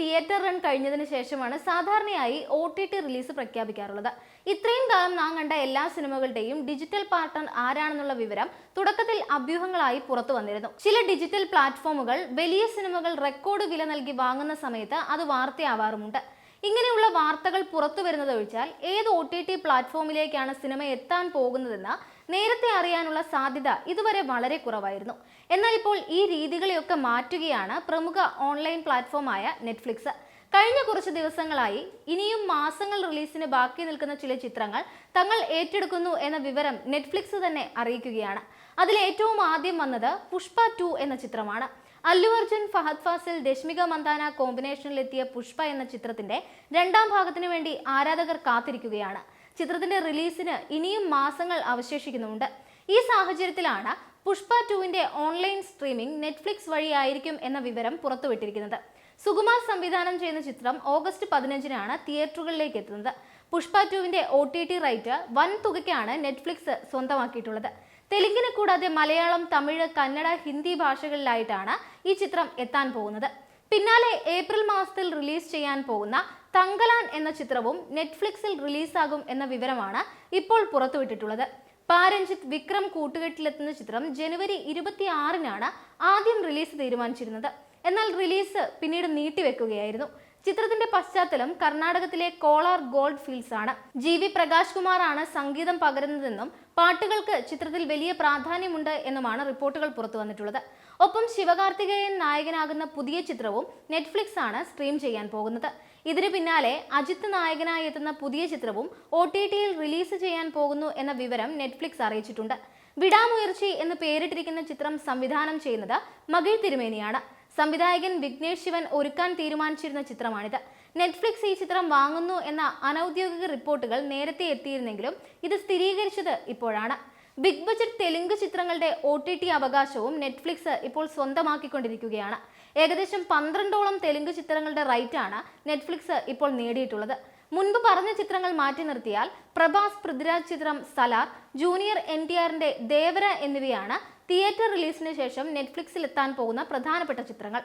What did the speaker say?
Theatre run കഴിഞ്ഞതിന് ശേഷമാണ് സാധാരണയായി ഒ ടി ടി റിലീസ് പ്രഖ്യാപിക്കാറുള്ളത്. ഇത്രയും കാലം നാം കണ്ട എല്ലാ സിനിമകളുടെയും ഡിജിറ്റൽ പാർട്ണർ ആരാണെന്നുള്ള വിവരം തുടക്കത്തിൽ അഭ്യൂഹങ്ങളായി പുറത്തു വന്നിരുന്നു. ചില ഡിജിറ്റൽ പ്ലാറ്റ്ഫോമുകൾ വലിയ സിനിമകൾ റെക്കോർഡ് വില നൽകി വാങ്ങുന്ന സമയത്ത് അത് വാർത്തയാവാറുമുണ്ട്. ഇങ്ങനെയുള്ള വാർത്തകൾ പുറത്തു വരുന്നത് ഒഴിച്ചാൽ ഏത് ഒ ടി ടി പ്ലാറ്റ്ഫോമിലേക്കാണ് സിനിമ എത്താൻ പോകുന്നതെന്ന് നേരത്തെ അറിയാനുള്ള സാധ്യത ഇതുവരെ വളരെ കുറവായിരുന്നു. എന്നാൽ ഇപ്പോൾ ഈ രീതികളെയൊക്കെ മാറ്റുകയാണ് പ്രമുഖ ഓൺലൈൻ പ്ലാറ്റ്ഫോമായ നെറ്റ്ഫ്ലിക്സ്. കഴിഞ്ഞ കുറച്ച് ദിവസങ്ങളായി ഇനിയും മാസങ്ങൾ റിലീസിന് ബാക്കി നിൽക്കുന്ന ചില ചിത്രങ്ങൾ തങ്ങൾ ഏറ്റെടുക്കുന്നു എന്ന വിവരം നെറ്റ്ഫ്ലിക്സ് തന്നെ അറിയിക്കുകയാണ്. അതിൽ ഏറ്റവും ആദ്യം വന്നത് പുഷ്പ ടു എന്ന ചിത്രമാണ്. അല്ലു അർജുൻ ഫഹദ് ഫാസിൽ രശ്മിക മന്ദാന കോമ്പിനേഷനിലെത്തിയ പുഷ്പ എന്ന ചിത്രത്തിന്റെ രണ്ടാം ഭാഗത്തിനു വേണ്ടി ആരാധകർ കാത്തിരിക്കുകയാണ്. ചിത്രത്തിന്റെ റിലീസിന് ഇനിയും മാസങ്ങൾ അവശേഷിക്കുന്നുണ്ട് ഈ സാഹചര്യത്തിലാണ് പുഷ്പ ടുവിന്റെ ഓൺലൈൻ സ്ട്രീമിംഗ് നെറ്റ്ഫ്ലിക്സ് വഴിയായിരിക്കും എന്ന വിവരം പുറത്തുവിട്ടിരിക്കുന്നത്. സുകുമാർ സംവിധാനം ചെയ്യുന്ന ചിത്രം ഓഗസ്റ്റ് പതിനഞ്ചിനാണ് തിയേറ്ററുകളിലേക്ക് എത്തുന്നത്. പുഷ്പ ടുവിന്റെ ഒ ടി ടി റൈറ്റ് വൻ തുകയ്ക്കാണ് നെറ്റ്ഫ്ലിക്സ് സ്വന്തമാക്കിയിട്ടുള്ളത്. തെലുങ്കിനെ കൂടാതെ മലയാളം തമിഴ് കന്നഡ ഹിന്ദി ഭാഷകളിലായിട്ടാണ് ഈ ചിത്രം എത്താൻ പോകുന്നത്. പിന്നാലെ ഏപ്രിൽ മാസത്തിൽ റിലീസ് ചെയ്യാൻ പോകുന്ന തങ്കലാൻ എന്ന ചിത്രവും നെറ്റ്ഫ്ലിക്സിൽ റിലീസാകും എന്ന വിവരമാണ് ഇപ്പോൾ പുറത്തുവിട്ടിട്ടുള്ളത്. പാരഞ്ജിത്ത് വിക്രം കൂട്ടുകെട്ടിലെത്തുന്ന ചിത്രം ജനുവരി ഇരുപത്തിയാറിനാണ് ആദ്യം റിലീസ് തീരുമാനിച്ചിരുന്നത്. എന്നാൽ റിലീസ് പിന്നീട് നീട്ടിവെക്കുകയായിരുന്നു. ചിത്രത്തിന്റെ പശ്ചാത്തലം കർണാടകത്തിലെ കോളാർ ഗോൾഡ് ഫീൽഡ്സ് ആണ്. ജി വി പ്രകാശ് കുമാറാണ് സംഗീതം പകരുന്നതെന്നും പാട്ടുകൾക്ക് ചിത്രത്തിൽ വലിയ പ്രാധാന്യമുണ്ട് എന്നുമാണ് റിപ്പോർട്ടുകൾ പുറത്തു വന്നിട്ടുള്ളത്. ഒപ്പം ശിവകാർത്തികേയൻ നായകനാകുന്ന പുതിയ ചിത്രവും നെറ്റ്ഫ്ലിക്സ് ആണ് സ്ട്രീം ചെയ്യാൻ പോകുന്നത്. ഇതിനു പിന്നാലെ അജിത്ത് നായകനായി എത്തുന്ന പുതിയ ചിത്രവും ഒ ടി ടിയിൽ റിലീസ് ചെയ്യാൻ പോകുന്നു എന്ന വിവരം നെറ്റ്ഫ്ലിക്സ് അറിയിച്ചിട്ടുണ്ട്. വിടാമുയർച്ചി എന്ന് പേരിട്ടിരിക്കുന്ന ചിത്രം സംവിധാനം ചെയ്യുന്നത് മകിൾ തിരുമേനിയാണ്. സംവിധായകൻ വിഘ്നേഷ് ശിവൻ ഒരുക്കാൻ തീരുമാനിച്ചിരുന്ന ചിത്രമാണിത്. നെറ്റ്ഫ്ലിക്സ് ഈ ചിത്രം വാങ്ങുന്നു എന്ന അനൌദ്യോഗിക റിപ്പോർട്ടുകൾ നേരത്തെ എത്തിയിരുന്നെങ്കിലും ഇത് സ്ഥിരീകരിച്ചത് ഇപ്പോഴാണ്. ബിഗ് ബജറ്റ് തെലുങ്ക് ചിത്രങ്ങളുടെ ഒ ടി ടി അവകാശവും നെറ്റ്ഫ്ലിക്സ് ഇപ്പോൾ സ്വന്തമാക്കിക്കൊണ്ടിരിക്കുകയാണ്. ഏകദേശം പന്ത്രണ്ടോളം തെലുങ്ക് ചിത്രങ്ങളുടെ റൈറ്റാണ് നെറ്റ്ഫ്ലിക്സ് ഇപ്പോൾ നേടിയിട്ടുള്ളത്. മുൻപ് പറഞ്ഞ ചിത്രങ്ങൾ മാറ്റി നിർത്തിയാൽ പ്രഭാസ് പൃഥ്വിരാജ് ചിത്രം സലാർ ജൂനിയർ എൻ ടി ആറിന്റെ ദേവര എന്നിവയാണ് തിയേറ്റർ റിലീസിന് ശേഷം നെറ്റ്ഫ്ലിക്സിൽ എത്താൻ പോകുന്ന പ്രധാനപ്പെട്ട ചിത്രങ്ങൾ.